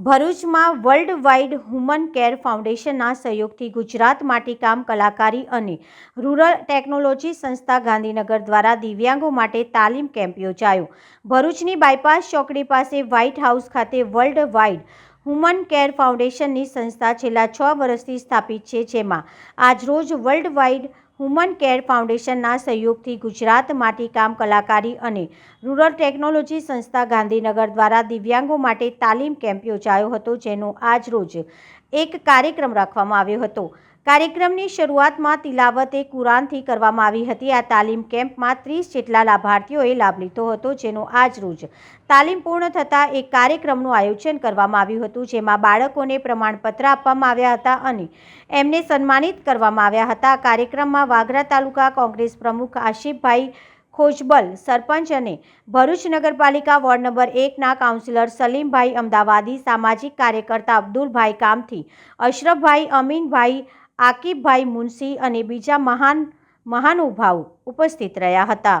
ભરૂચમાં world wide human care ફાઉન્ડેશનના સહયોગથી ગુજરાત માટીકામ કલાકારી અને રૂરલ ટેકનોલોજી સંસ્થા ગાંધીનગર દ્વારા દિવ્યાંગો માટે તાલીમ કેમ્પ યોજાયો. ભરૂચની બાયપાસ ચોકડી પાસે વ્હાઇટ હાઉસ ખાતે વર્લ્ડ વાઇડ હુમન કેર ફાઉન્ડેશનની સંસ્થા છેલ્લા છ વર્ષથી સ્થાપિત છે, જેમાં આજરોજ વર્લ્ડ વાઇડ હુમન કેર ફાઉન્ડેશનના સહયોગથી ગુજરાત માટીકામ કલાકારી અને રૂરલ ટેકનોલોજી સંસ્થા ગાંધીનગર દ્વારા દિવ્યાંગો માટે તાલીમ કેમ્પ યોજાયો હતો, જેનો આજરોજ એક કાર્યક્રમ રાખવામાં આવ્યો હતો. કાર્યક્રમની શરૂઆતમાં તિલાવતે કુરાનથી કરવામાં આવી હતી. આ તાલીમ કેમ્પમાં ત્રીસ જેટલા લાભાર્થીઓએ લાભ લીધો હતો, જેનો આજરોજ તાલીમ પૂર્ણ થતાં એક કાર્યક્રમનું આયોજન કરવામાં આવ્યું હતું, જેમાં બાળકોને પ્રમાણપત્ર આપવામાં આવ્યા હતા અને એમને સન્માનિત કરવામાં આવ્યા હતા. કાર્યક્રમમાં વાગરા તાલુકા કોંગ્રેસ પ્રમુખ આશિફભાઈ ખોજબલ, સરપંચ અને ભરૂચ નગરપાલિકા વોર્ડ નંબર એકના કાઉન્સિલર સલીમભાઈ અમદાવાદી, સામાજિક કાર્યકર્તા અબ્દુલભાઈ કામથી, અશરફભાઈ અમીનભાઈ આકિબભાઈ મુનશી અને બીજા મહાન મહાનુભાવ ઉપસ્થિત રહ્યા હતા.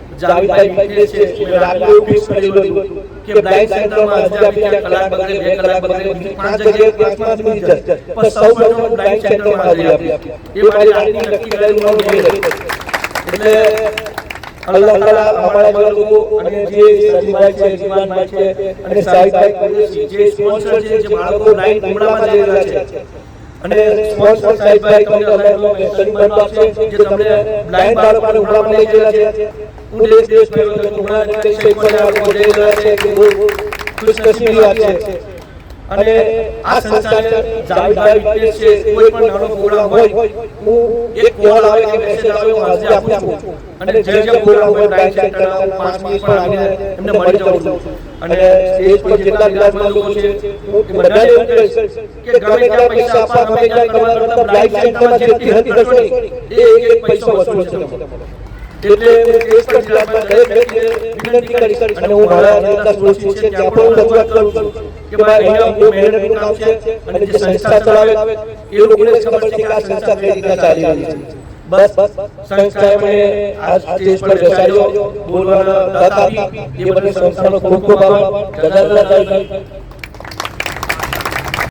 જાવીદભાઈ વિટેશ છે મેં રાત્રે એવું ફિક્સ કરેલું હતું કે બ્લાઇન્ડ સેન્ટરમાં હાજરી આપી ત્યાં કલાક બગડે બે કલાક બગડે પાંચ જગ્યાએ ક્લાસમાં જ મિલી જાય પણ સૌ પ્રથમ બ્લાઇન્ડ સેન્ટરમાં હાજરી આપી. એ મારી આજની નક્કી કરેલું મારું ધ્યેય એટલે અલ્લાહ તાલા અમારા જેવા લોકો અને જે સલીમભાઈ છે જીવાનભાઈ છે અને સાહિબભાઈ જે સ્પોન્સર છે જે બાળકો બ્લાઇન્ડ ઉમરામાં જઈ રહ્યા છે. અને સ્પોન્સર સાહેબભાઈ તમને અલગ બંધ આપશે જે તમને બ્લાઇન્ડ બાળકોને ઉમરામાં લઈ રહ્યા છે. હું દેશ દેશ ફેરવો છું ઉમરા જે પર લોકો જઈ રહ્યા છે. કે બહુ ખુશનસીબી વાત છે. અને આ સંસ્થાને જાવીદભાઈ વિટેશ છે. કોઈ પણ નાનો પ્રોગ્રામ હોય હું એક કોલ આવે કે મેસેજ આવે હું હાજરી આપું છું. અને જે જે પ્રોગ્રામ હોય સેન્ટરના હું પાંચ મિનિટ પર આવીને એમને મળી જાઉં છું અને સ્ટેજ પર જેટલા બિરાજમાન લોકો છે હું બધાને એવું કહીશ કે ગમે ત્યાં પૈસા આપવા ગમે ત્યાં કરવા કરતા બ્લાઇન્ડ સેન્ટરમાં જેટલી હતી કરશો એ એક એક પૈસો વસૂલ છે એટલે હું સ્ટેજ પર બિરાજમાન દરેક વ્યક્તિને વિનંતી કરીશ અને હું મારા જે બધા છે ત્યાં પણ હું રજૂઆત કરું છું કે ભાઈ અહીંયા બહુ મહેનતનું કામ છે અને જે સંસ્થા ચલાવે એ લોકોને ખબર છે કે આ સંસ્થા કઈ રીતના ચાલી રહી છે. બસ સંસ્થાએ મને આ સ્ટેજ પર બેસાડ્યો. બોલવાનો તક આપી એ બધી સંસ્થાનો ખૂબ ખૂબ આભાર. જજાકલ્લા